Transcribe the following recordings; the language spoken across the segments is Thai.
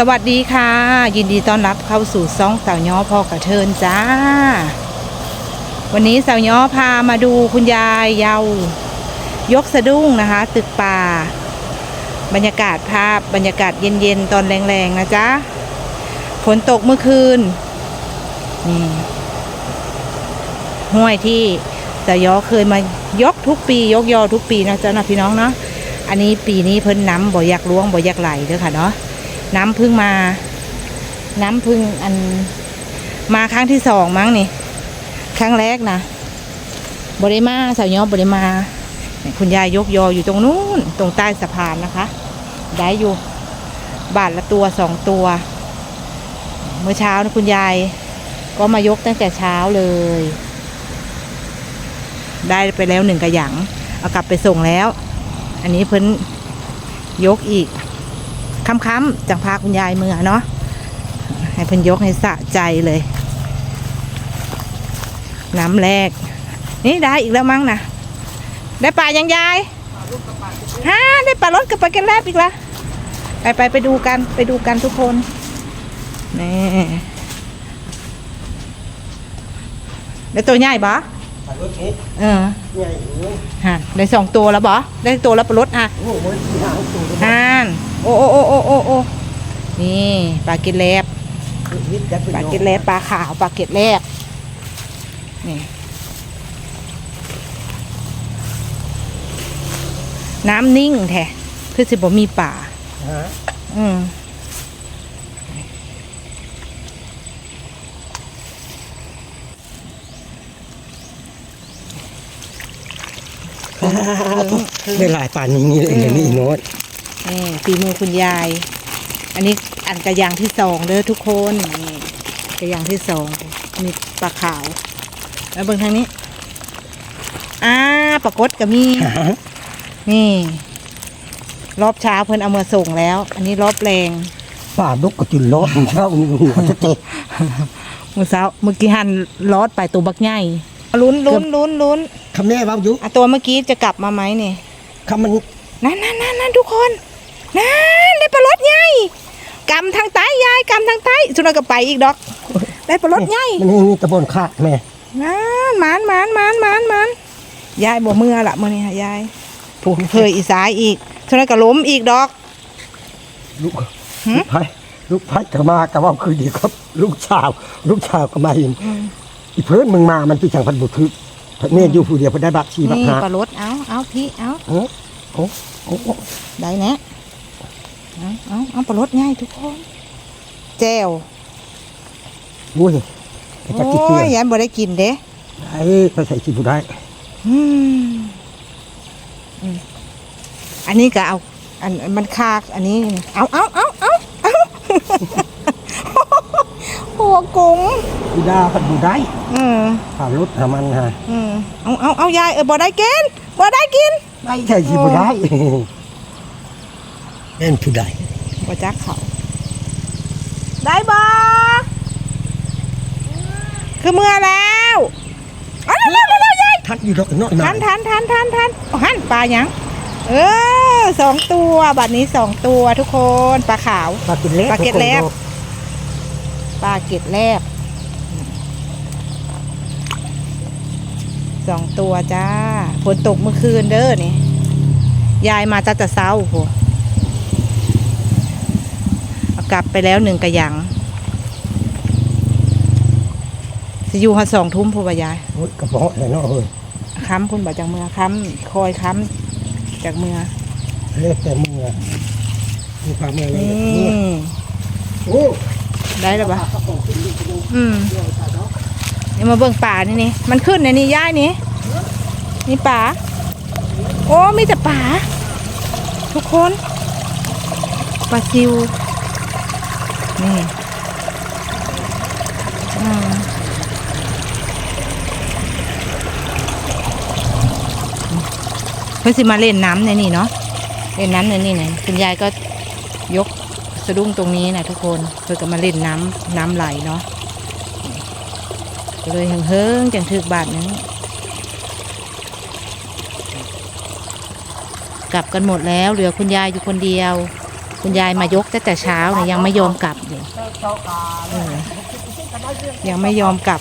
สวัสดีค่ะ ยินดีต้อนรับเข้าสู่ซ่องสาวย้อพ่อกระเทินจ้า วันนี้สาวย้อพามาดูคุณยายเยาวยกสะดุ้งนะคะ ตึกป่า บรรยากาศภาพบรรยากาศเย็นๆ ตอนแรงๆ นะจ๊ะฝนตกเมื่อคืนนี่ห้วยที่สาวย้อเคยมายกทุกปี ยกยอทุกปีนะจ๊ะนะพี่น้องเนาะอันนี้ปีนี้เพิ่นน้ำบ่อยากล้วงบ่อยากไหลเด้อค่ะเนาะ น้ำพึ่งมา น้ำพึ่งอันมาครั้งที่สองมั้งนี่ ครั้งแรกนะบริมาสาวยอบริมา คุณยายยกยออยู่ตรงนู้นตรงใต้สะพานนะคะ ได้อยู่ บาทละตัวสองตัว เมื่อเช้านะคุณยาย ก็มายกตั้งแต่เช้าเลย ได้ไปแล้วหนึ่งกระหยังเอากลับไปส่งแล้ว อันนี้เพิ่นยกอีก ค้ำๆจังพาคุณยายเมื่อเนาะให้เพิ่นยกให้สะใจเลย น้ำแรก นี่ได้อีกแล้วมั้งนะได้ปลายังยายฮะได้ปลารถกับปลาแกนแลบอีกละไปไปไปดูกันไปดูกันทุกคนนี่ได้ตัวใหญ่ปะ ถ่ายรถเอ๊ะเออใหญ่อยู่ฮะได้สองตัวแล้วบอได้ตัวแล้วปลารถอะโอ้โหมันสีหางสูงฮานโอ้โอ้โอ้โอ้โอ้โอ้นี่ปลาเกล็ดแลบนิดจะเป็นปลาเกล็ดแลบปลาขาวปลาเกล็ดแลบนี่น้ำนิ่งแท้คือสิบ่มีป่าฮะอืมครึ่งครึ่ง ได้หลายป่านอย่างนี้เลยองนี้อีโน้ตนี่ฝีมือคุณยาย อันนี้อันกระยางที่สองเด้อทุกคนนี่กระยางที่สองมีปลาขาว แล้วเบิ่งทางนี้อ่าปลากดก็มีนี่ รอบเช้าเพิ่นเอามาส่งแล้ว อันนี้รอบแรงป่าดุกกระจุนล้อมันเช่ามีหัวจะเตะมือเช้าเมื่อกี้หันลอดไปตัวบักใหญ่ ลุ้นลุ้นลุ้นลุ้นคำแม่ว่าอยู่อะตัวเมื่อกี้จะกลับมาไหมเนี่ยคำมันนั่นนั่นนั่นนั่นทุกคนนั่นได้ปลารถใหญ่กำทางใต้ยายกำทางใต้สุนัขก็ไปอีกดอก ได้ปลารถใหญ่มันนี่ตะบนคาดแม่นั่นหมานหมานหมานหมานหมานยายบ่เมื่อละเมื่อนี้ค่ะยายถูกเคยอีสายอีกสุนัขก็ล้มอีกดอกลูกหืมลูกไผ่ลูกไผ่ก็มาแต่ว่าคือดีครับ ลูกชาว ลูกชาวก็มาเห็น อีเพิ่นมึงมา มันเป็นจังพันบุตรแม่อยู่ผู้เดียวเพิ่นได้บัตรชีบัตรนี่หาปลารถเอาเอาพี่เอาโอ้โอ้โอ้โอ้ได้แนะเอาเอาเอาปลารถใหญ่ทุกคนแจ้วโอ้ยไปจักกี่โอ้เตียยนยายบ่ได้กินเด้ไอ้ไปใส่ชีผู้ได้อืมอืมอันนี้ก็เอา อันมันคากอันนี้ เอาเอาเอาเอาเอาหั วกุ้งผู้ดาพันผู้ได้อืมผ่านรถหามันฮะอืมเอาเอาเอายายเออบ่ได้กินบ่ได้กินได้ใช่ชีผู้ได้เล่นผู้ได้บ่จักเขา ได้บ่คือเมื่อแล้วเอาเร็วเร็วเร็วยายทัดอยู่ดอกน้อยทันทันทันทันทันเอาหันปลาหยังเออสองตัวบัดนี้สองตัวทุกคนปลาขาวปลาเก็ดเล็บปลาเก็ดแลบ ปลาเกล็ดแรกสองตัวจ้าฝนตกเมื่อคืนเด้อนี่ยายมาตั้งแต่เช้าโหเอากลับไปแล้วหนึ่งกระหยังสิอยู่หัดสองทุ่มพูดว่ายายโอ้ยกระเพาะเลยเนาะเฮ้ยค้ำคุณบอกจากเมืองค้ำคอยค้ำจากเมืองเล็บแต่มือมีความเมื่อยเลยนี่โอ้ ได้แล้วปะอืมนี่มาเบิ่งป่านี่นี่มันขึ้นในนี่ย่ายนี่นี่ป่าโอ้มีแต่ป่าทุกคนปลาซิวนี่อืมเพื่อสิมาเล่นน้ำในนี่เนาะเล่นน้ำในนี่เนี่ยคุณยายก็ยก สะดุ้งตรงนี้นะทุกคนเพื่อก็มาเล่นน้ำน้ำไหลเนาะเลยเฮิงๆจังถึกบาทนึงกลับกันหมดแล้ว เหลือคุณยายอยู่คนเดียว คุณยายมายกตั้งแต่เช้าเนี่ยยังไม่ยอมกลับอยู่ยังไม่ยอมกลับ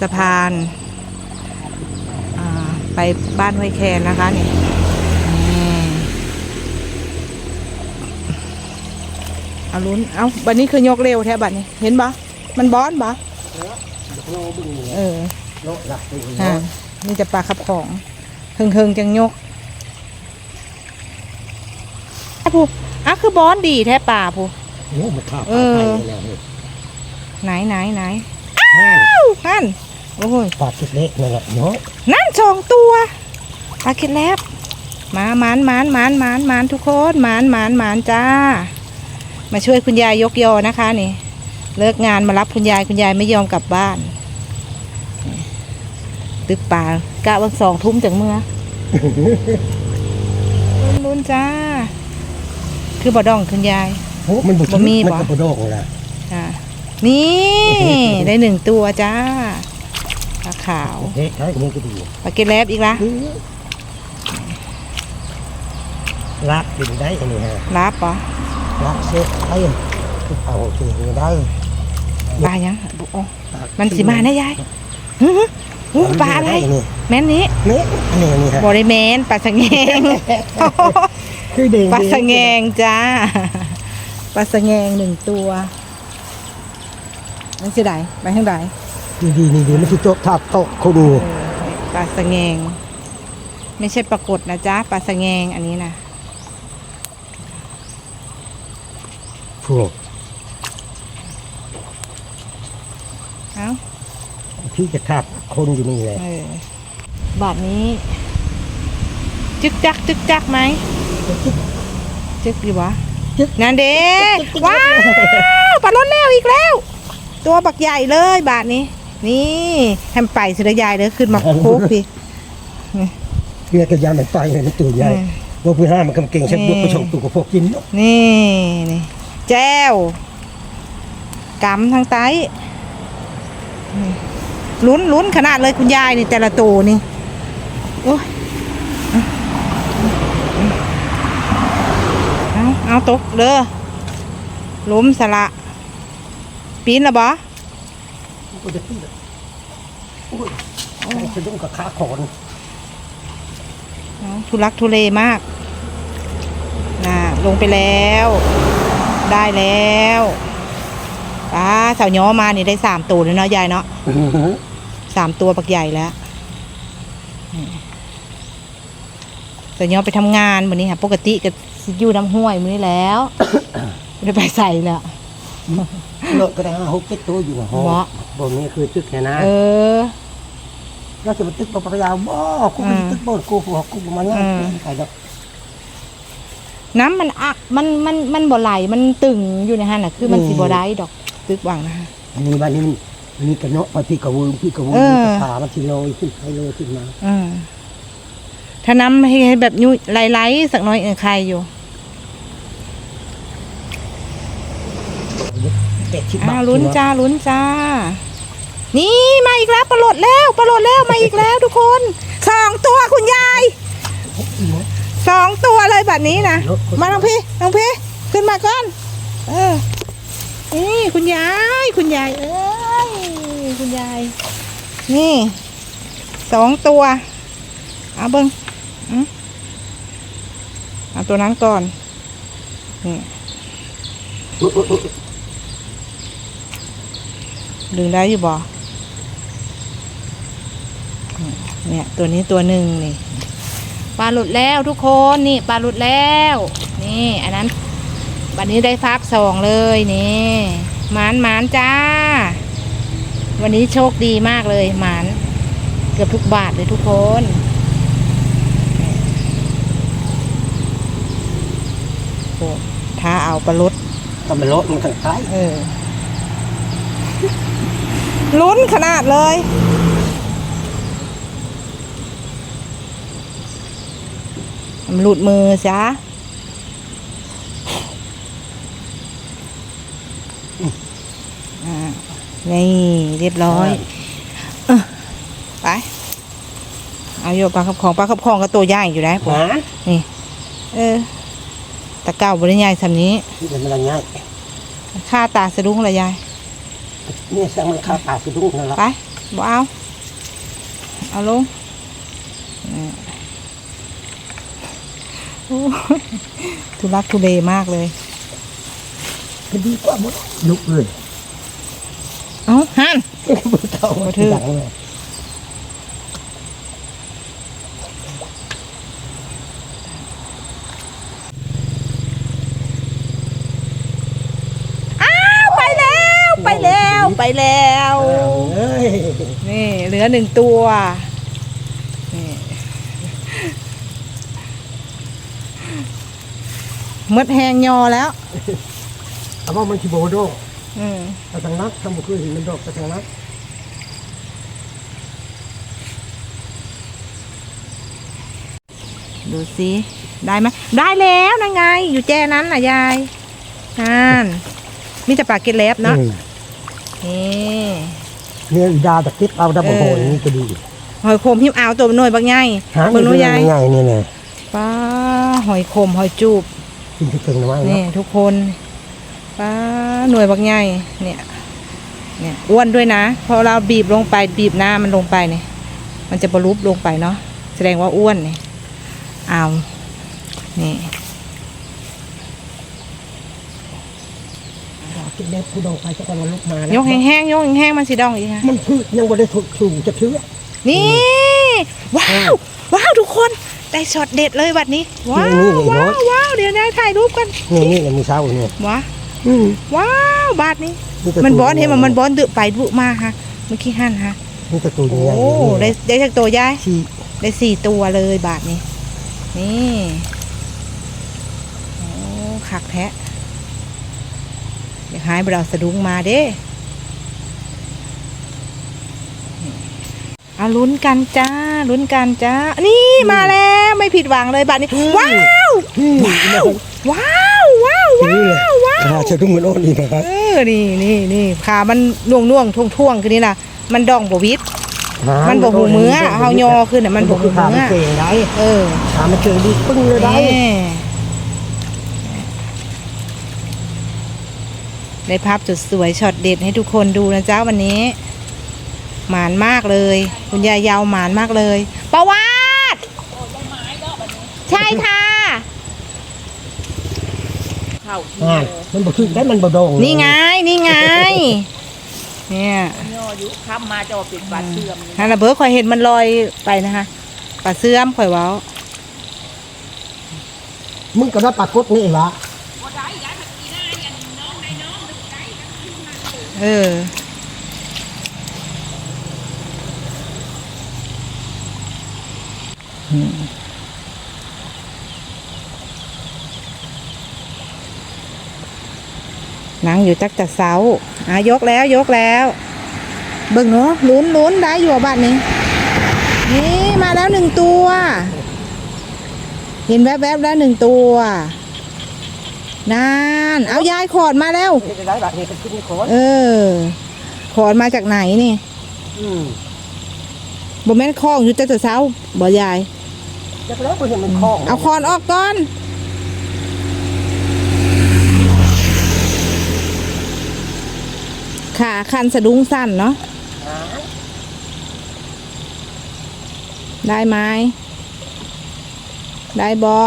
สะพานไปบ้านห้วยแคนนะคะนี่ เอาลุ้น เอาบัดนี้คือยกเร็วแท้บัดนี้ เห็นปะมันบอนปะเออโลละตัวอ่านี่จะปลาขับของเฮิงเฮิงๆจังยกอะผู้อะคือบอนดีแท้ป่าผู้โอ้มันข้าวเออไปแล้วเนี่ยไหนไหนไหนห้าอ้าวนั่นโอ้ยปลาชุดเล็กนั่นแหละเนาะนั่นสองตัวปลาเค็ดแลบมาหมานหมานหมานหมานหมานทุกคนหมานหมานหมานจ้า มาช่วยคุณยายยกยอนะคะนี่ เลิกงานมารับคุณยายคุณยายไม่ยอมกลับบ้านนี่ตึกป่ากะวันสองทุ่มจากเมื่อลุ้นลุ้นจ้า คือบ่ดองคุณยาย โอ้มันบุบ่มีบ่มันก็บ่ดอกละอ่านี่ ได้หนึ่งตัวจ้าปลาขาวเด็กใช้อันนี้ก็ดีปลาเกล็ดแลบอีกละลากกินได้อันนี้ฮะรับปะ ลากเซ็ตได้เอาเก่งได้ปลายังโอมันสิมานะยายฮึฮึหูปลาอะไรแม่นนี้นี่อันนี้นี่ฮะบริแมนปลาสะแงงคือเด้งปลาสะแงงจ้าปลาสะแงงหนึ่งตัวนั่นสิไดไปทางใดดีดีนี่ดีมันคือโจ๊กทับโต๊ะคนเออปลาสะแงงไม่ใช่ปลากดนะจ๊ะปลาสะแงงอันนี้นะ พ วกเอ้าพี่จะทับคนอยู่นี่เลยเออบาทนี้ จึกจัก จึกจักไหม จึกดีวะจึ๊กนั่นเด้ว้าวปลาล้นแล้วอีกแล้ว ตัวบักใหญ่เลยบาทนี้ นี่แฮมไปสุดยายเลยขึ้นมาโคกพี่เรียกกระยามันไปเลยมันตัวใหญ่อืมว่าพื้นห้ามันกำเก่งใช้นี่บุกไปชงตัวกับพวกกินเนาะนี่นี่ แจ้วกำทางไตนี่ลุ้นลุ้นขนาดเลยคุณยายนี่แต่ละตัวนี่โอ้ยเอาเอาตกเด้อล้มสละ ปีนละบ่โอ้ยจะขึ้นเลยโอ้ยไอ้สะดุ้งกับขาขอนเอาทุลักทุเลมาก น่ะ ลงไปแล้ว ได้แล้วป้าสาวย้อมานี่ได้สามตัวเลยเนาะยายเนาะสามตัวปักใหญ่แล้วแต่ย้อนไปทำงานวันนี้ค่ะปกติก็สิอยู่น้ำห้วยมื้อนี้แล้วไม่ได้ไปใส่แล้วเลอะก็ได้ห้าหกเจ็ดตัวอยู่ห้องเหมาะบนนี้คือตึกแค่นะเออเราจะมาตึกปะปะยาวบ่กูเป็นตึกบ่กูหัวกูมันเนี่ยอืมใครดอก น้ำมันอักมันมันมันบ่ไหลมันตึงอยู่ในหันน่ะคือมันสิบ่ได้ดอกตึกวางนะฮะอันนี้บ้านนี้มันอันนี้กระเนาะไปพี่กระวือพี่กระวือเออขามันสิลอยขึ้นไปเลยขึ้นมาอืมถ้าน้ำให้แบบยุยไหลๆสักหน้อยเออใครอยู่แปดสิบบาอ้าทวลุ้นจ้าลุ้นจ้า นี่มาอีกแล้วปลาโหลดแล้วปลาโหลดแล้วมาอีกแล้วทุกคนสองตัวคุณยาย สองตัวเลยแบบนี้นะ มาน้องพี่น้องพี่ขึ้นมาก่อน เออ นี่คุณยาย คุณยาย เอ้ย คุณยาย นี่สองตัว เอาเบิ้งอืมเอาตัวนั้นก่อน นี่ดึงได้อยู่บ่เนี่ย ตัวนี้ตัวหนึ่งนี่ ปลาหลุดแล้วทุกคนนี่ปลาหลุดแล้ว นี่ อันนั้นวันนี้ได้ฟาบสองเลยนี่หมานหมานจ้า วันนี้โชคดีมากเลยหมานเกือบทุกบาทเลยทุกคนโอ้ถ้าเอาปลาลุดก็มันลดมันทางซ้ายเออลุ้นขนาดเลย มัน หลุดมือจ้าอ่านี่ เรียบร้อยเออไป เอาโยปลาขับของปลาขับของก็ตัวใหญ่อยู่นะผมหานี่ เออแตะเก่าบริยายสำนี้ที่เป็นมันง่ายค่าตาสะดุ้งละยายเนี่ยสั่งมันข้าวปลาสุดุ้งนั่นละไปบ่เอา เอาลงนี่โอ้ย ทุลักทุเลมากเลยก็ดีกว่าหมดลุกเลยเอาหันเท่าบ่ถือหลังเลยอ้าวไปแล้ว ไปแล้วไปแล้วเอ้ยนี่ เหลือหนึ่งตัว นี่ มดแหงยอแล้วเอาว่ามันชิโบโดกอืมไปทางนัดทำบุคือเห็นมันโดกไปทางนัดดูสิได้ไหมได้แล้วนั่นไง อยู่แจนั้นน่ะยายนั่นมีแต่ปลาเกล็ดเล็บเนาะอืมนี่เนี่ยอีดาตะกิดเอาดับเบิลโหนนี่ก็ดีหอยโคมหิมเอาตัวหน่วยบางไงหาเบิ่งหนูยายง่ายๆนี่แหละป้าหอยโคมหอยจูบ กินที่ถึงนะว่านี่เนาะทุกคนป้าหน่วยบางไงเนี่ย เนี่ยอ้วนด้วยนะพอเราบีบลงไปบีบหน้ามันลงไปเนี่ย มันจะบรลุบลงไปเนาะแสดงว่าอ้วนเนี่ยเอานี่กินเล็บผู้ดองไปจะกันวันลุกมาแล้วยกแห้งๆยกแห้งๆมันสีดองอีกฮะมันพืชยังบ่ได้ถูกสูงจะเชื้อนี่ ว้าว ว้าว ทุกคน ได้ช็อตเด็ดเลยบัดนี้ ว้าวว้าวว้าวเดี๋ยวนะถ่ายรูปกันนี่นี่แหละมีเช้าเนี่ยว้าอืมว้าวบาดนี้แต่มันบตัวอนเห็นมันมันบอนดึไปดุมาฮะเมื่อกี้หันฮะนี่แต่ตัวโอ้ใหญ่ๆได้ได้จากตัวยายที่ได้สี่ตัวเลยบาทนี้ นี่โอ้ขักแทะเดี๋ยวหายเราสะดุ้งมาเด้ อาลุ้นกันจ้าลุ้นกันจ้า นี่มาแล้วไม่ผิดหวังเลยบาทนี้ว้าวที่ว้าวว้าวว้าวนี่แหละว้าวอ่าจะต้องเหมือนโอ้นี่นะครับเออนี่นี่นี่ขามันน่วงน่วงท่วงท่วงๆคือนี่ล่ะมันดองบวิดมันบ่หูมื้อเฮายอขึ้นน่ะมันบ่หูมื้อขามันเก่งได้เออขามันเก่งดีปึ้งเลยได้นี่ได้ภาพจุดสวยช็อตเด็ดให้ทุกคนดูนะจ๊ะวันนี้ หมานมากเลย คุณยายยาวหมานมากเลยประวัติใช่ค่ะเข้าที่อ่ามันบ่คือได้มันบ่โดงนี่ไงนี่ไง เนี่ยย่ออายุค้ำมาจะว่าเป็นบาดเสื่อมนี่ฮันนะเบิร์ดข่อยเห็นมันลอยไปนะคะปลาเสื่อมข่อยเว้ามึงก็ได้ปรากฏนี่ละเออ นั่งอยู่จักจัดเสาอะยกแล้วยกแล้วเบิ่งเนาะลุ้นลุ้นได้อยู่บ้านนี้ นี่มาแล้วหนึ่งตัว เห็นแวบๆแล้วหนึ่งตัวนานเอายายขอดมาแล้วเฮ็ดได้แบบนี้เป็นขึ้นโคตรเออ ขอดมาจากไหนนี่อืมบ่แม่นคล้องอยู่แต่แต่เช้าบ่ยาย จักแล้วบ่เห็นมันคล้องเอาคอนออกก่อน ขาคันสะดุ้งสั้นเนาะ ได้ไหมได้บอ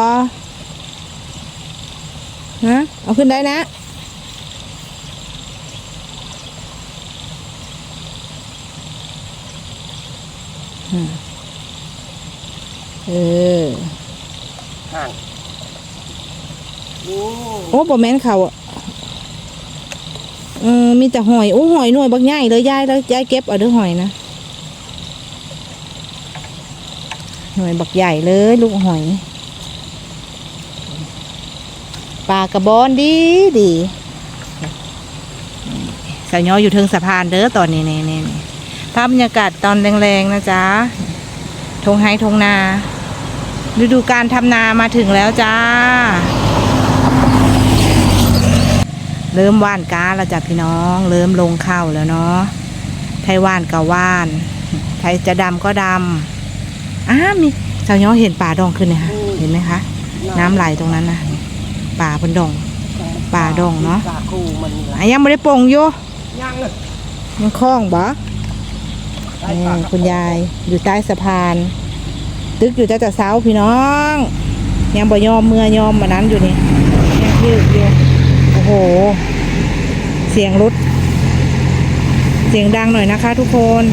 ฮะ เอาขึ้นได้นะอืม เออห่างโอ้โอ้บ่แม่นเขาอะเออมีแต่หอยโอ้หอยหน่วยบักใหญ่เลยยายแล้วยายเก็บเอาเด้อหอยนะหน่วยบักใหญ่เลยลูกหอยปลากระบอนดีดีสาวยอยอยู่เทิงสะพานเด้อตอนนี้นี่นี่นี่ภาพบรรยากาศตอนแรงๆนะจ๊ะทงไฮทงนา ฤดูการทำนามาถึงแล้วจ้า เริ่มว่านกาแล้วจ้ะพี่น้อง เริ่มลงข้าวแล้วเนาะ ไทยว่านก็ว่าน ไทยจะดำก็ดำอ้ามีสาวย้อเห็นป่าดองขึ้นเนี่ยค่ะ เห็นไหมคะ น้ำไหลตรงนั้นนะป่าเพิ่นดองป่าดงเนาะป่าคูมันนี่ล่ะอะยังไม่ได้ปลงอยู่ยังเลยยังคล้องบ่ได้นี่ป่าคุณยายอยู่ใต้สะพาน ตึกอยู่แต่แต่เสาพี่น้องยังบ่ยอมเมื่อยอมมานั้นอยู่นี่ยังยืดอยู่โอ้โห เสียงรถเสียงดังหน่อยนะคะทุกคน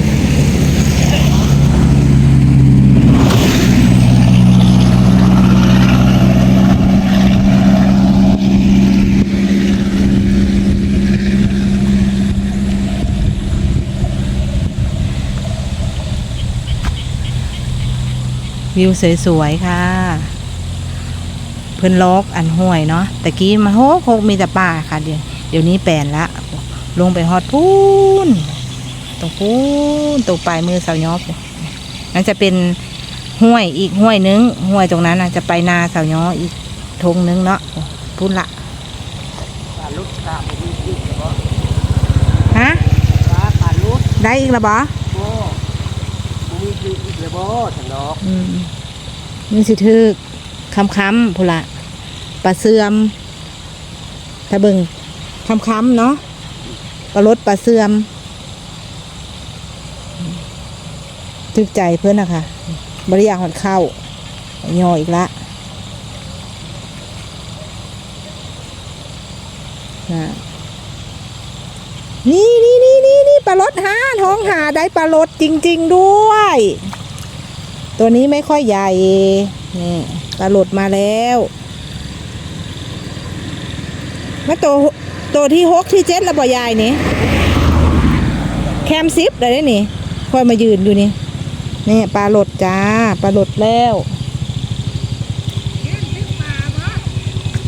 วิวสวยๆ ค่ะ เพิ่นลอกอันห้วยเนาะตะกี้มาโหกโหกมีแต่ป่าค่ะ เดี๋ยวเดี๋ยวนี้แปลนละ ลงไปฮอดพูนตรงพูนตรงปลายมือเสาย้อปนั่นจะเป็นห้วยอีกห้วยนึงห้วยตรงนั้นนะจะไปนาเสาย้ออีกทงนึงเนาะพูนละฮะได้อีกแล้วบ่บ่บ่ มีอีกแล้วบ่ฉันดอกอืมนี่สิทึกคำค้ำพุละปลาเสื่อมถ้าเบิ่งคำค้ำเนาะปลารดปลาเสื่อมทึกใจเพื่อนนะคะบริยากหอดเข้าย่ออีกละนะนี่นี่นี่ ลารดหาท้องหาได้ปลารดจริง ๆด้วย ตัวนี้ไม่ค่อยใหญ่นี่ปลาหลดมาแล้วมาตัวตัวที่หกที่เจ็ดแล้วบ่ยายนี่แคมซิปเลยนี่ค่อยมายืนอยู่นี่นี่ปลาหลดจ้าปลาหลดแล้ว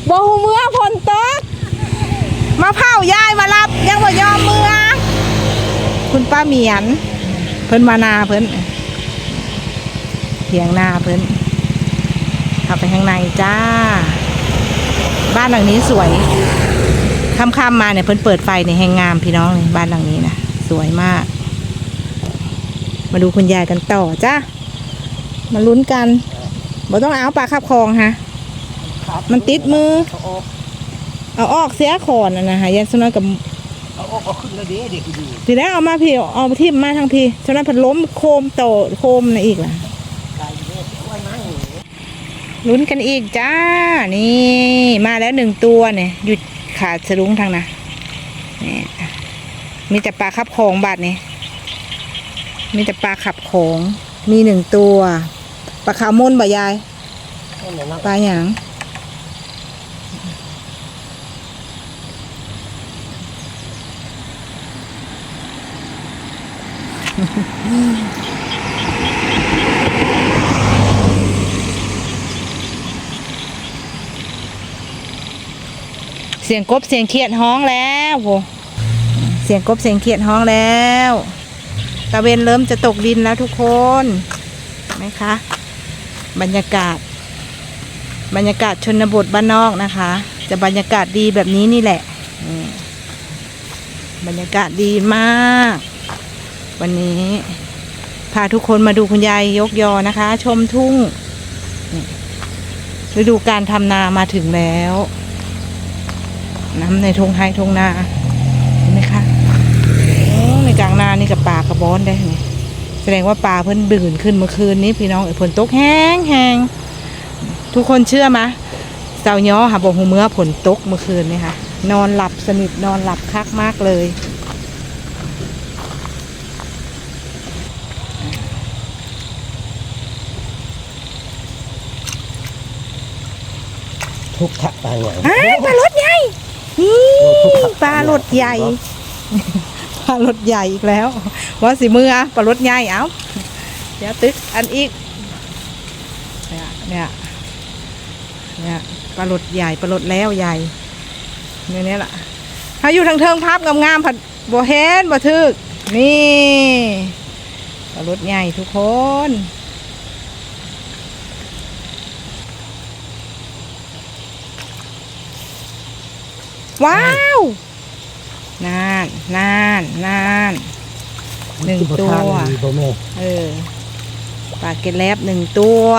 บ่หูเมื่อผลตกมาเผายายมารับยังบ่ยอมเมื่อ ป้าเหมียน เพิ่นมานาเพิ่นเถียงนาเพิ่นเข้าไปข้างในจ้า บ้านหลังนี้สวยค่ำๆมาเนี่ยเพิ่นเปิดไฟในยแหงงามพี่น้องนี่บ้านหลังนี้นะสวยมาก มาดูคุณยายกันต่อจ้ามาลุ้นกันบ่ต้องเอาปลาขับคลองฮะมันติดมือ เอาออกเสียขอนนะนะฮะยันสนอยกับ เอาออกเอาขึ้นแล้วเด้เด็กอยู่ทีแรกเอามาพี่เอาที่มาทางพี่ฉะนั้นพัดล้มโคมโตโคมนะอีกล่ะไกลเด้ว่านั่งอยู่ลุ้นกันอีกจ้า นี่มาแล้วหนึ่งตัวเนี่ยหยุดขาดสะดุ้งทางนะนี่มีแต่ปลาขับโขงบาดนี่มีแต่ปลาขับโขงมีหนึ่งตัวปลาขาวมนบ่ยายนั่นแหละนะปลาหยาง เสียงกบเสียงเขียดห้องแล้วโหเสียงกบเสียงเขียดห้องแล้วตะเวนเริ่มจะตกดินแล้วทุกคนไหมคะบรรยากาศ บรรยากาศชนบทบ้านนอกนะคะ จะบรรยากาศดีแบบนี้นี่แหละบรรยากาศดีมาก วันนี้พาทุกคนมาดูคุณยายยกยอนะคะ ชมทุ่งฤดูการทำนามาถึงแล้ว น้ำในทงไฮทงนาเห็นไหมคะในกลางนานี่กับป่ากระบอนได้ไงแสดงว่าปลาเพิ่นดื่นขึ้นเมื่อคืนนี้พี่น้องเอ้ยฝนตกแห้งแห้งทุกคนเชื่อไหมเสาย้อค่ะบอกหูเมื่อผลตกเมื่อคืนนี่ค่ะนอนหลับสนิทนอนหลับคักมากเลย ทุกทักตายอย่างอ้ายปลารถใหญ่นี่ปลารถใหญ่ปลารถใหญ่อีกแล้ว ว่าสิมืออะปลารถใหญ่เอ้าเดี๋ยวตึกอันอีกเนี่ยเนี่ยเนี่ยปลารถใหญ่ปลารถแล้วใหญ่เนี่ยนี่แหละถ้าอยู่ทางเทิงภาพงามๆผัดบ่เห็นบ่ทึกนี่ปลารถใหญ่ทุกคน ว้าวนานนานนานหนึ่งตัว เออปลาเกล็ดแลบหนึ่งตัว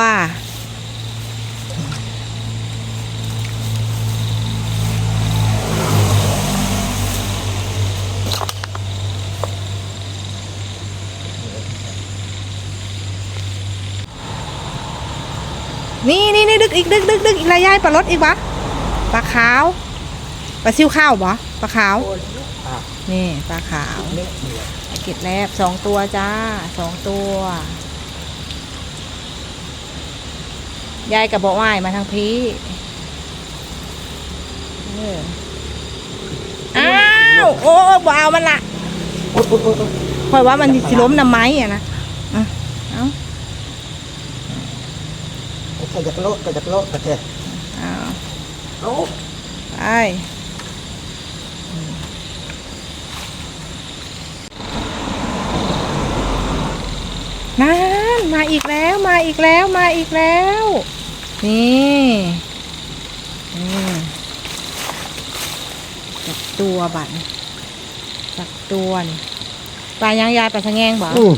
นี่นี่นี่ดึกอีกดึกดึกดึกอีกระยายปลารถอีกวะปลาขาว ปลาซิวข้าวบ่ปลาขาวอะนี่ปลาขาวเล็กเดียวเก็ดแลบสองตัวจ้าสองตัวยายกับบอกว่ายมาทางพี่เอออ้าวโอ้บ่เอามันละโอ๊ยโอ๊ยโอ๊ยโอ๊ยคอยว่ามันสิล้มน้ำไม้อะนะอะเอากระจักโลกกระจักโลกกระเทเอาเอาไป นั่นมาอีกแล้วมาอีกแล้วมาอีกแล้วนี่นี่จับตัวบัตรจับตัวนี่ปลายังยายปลาสะแงงบ่อืม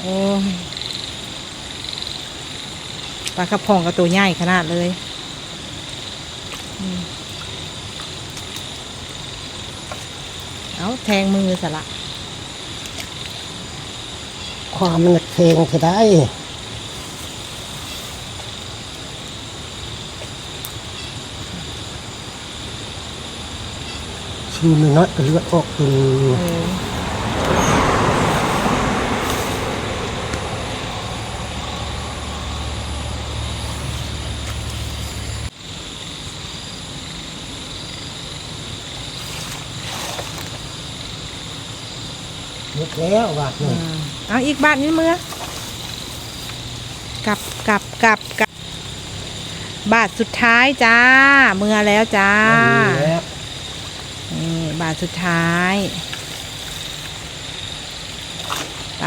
โอ้ยปลากระพงกับตัวใหญ่ขนาดเลยอืม เอาแทงมือสละความมันเพลงจะได้ชื่อมันน้อยก็เลือดออกเป็น เออ แล้วว่าอืนี่มเอาอีกบาทนี้มือกลับกลับกลับกลับบาทสุดท้ายจ้าเมื่อแล้วจ้าอันนี้แล้วนี่บาทสุดท้ายไป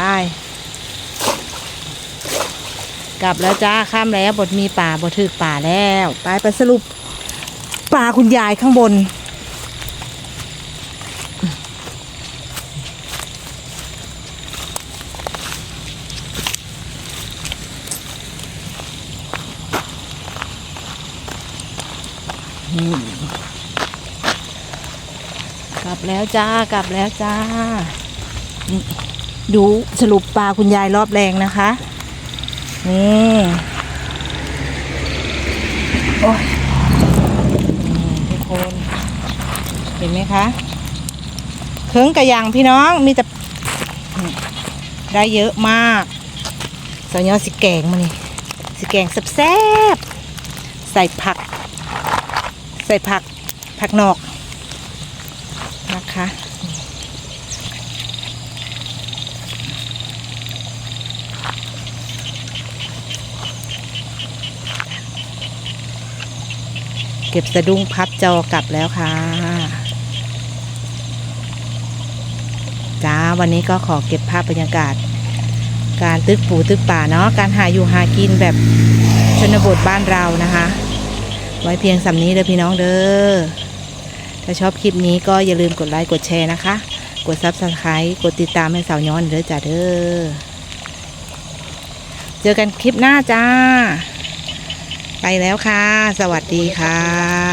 กลับแล้วจ้าข้ามแล้วบทมีป่าบทถึกป่าแล้ว ไปไปสรุปป่าคุณยายข้างบน กลับแล้วจ้ากลับแล้วจ้า ดูสรุปปลาคุณยายรอบแรงนะคะ นี่โอ้ยนี่ทุกคน เห็นไหมคะเคิงกระยังพี่น้องมีแต่ได้เยอะมากสอยอสิแกงมานี่สิแกงแซ่บ ส่ผักผักนอกนะคะเก็บสะดุ้งพับจอกลับแล้วค่ะ จ้าวันนี้ก็ขอเก็บภาพบรรยากาศ การตึกปูตึกป่าเนาะการหาอยู่หากินแบบชนบทบ้านเรานะคะ ไว้เพียงสำนี้เด้อพี่น้องเด้อ ถ้าชอบคลิปนี้ก็อย่าลืมกดไลค์กดแชร์นะคะ กดซับสไครต์กดติดตามให้สาวย้อนเด้อจ้าเด้อ เจอกันคลิปหน้าจ้า ไปแล้วค่ะ สวัสดีค่ะ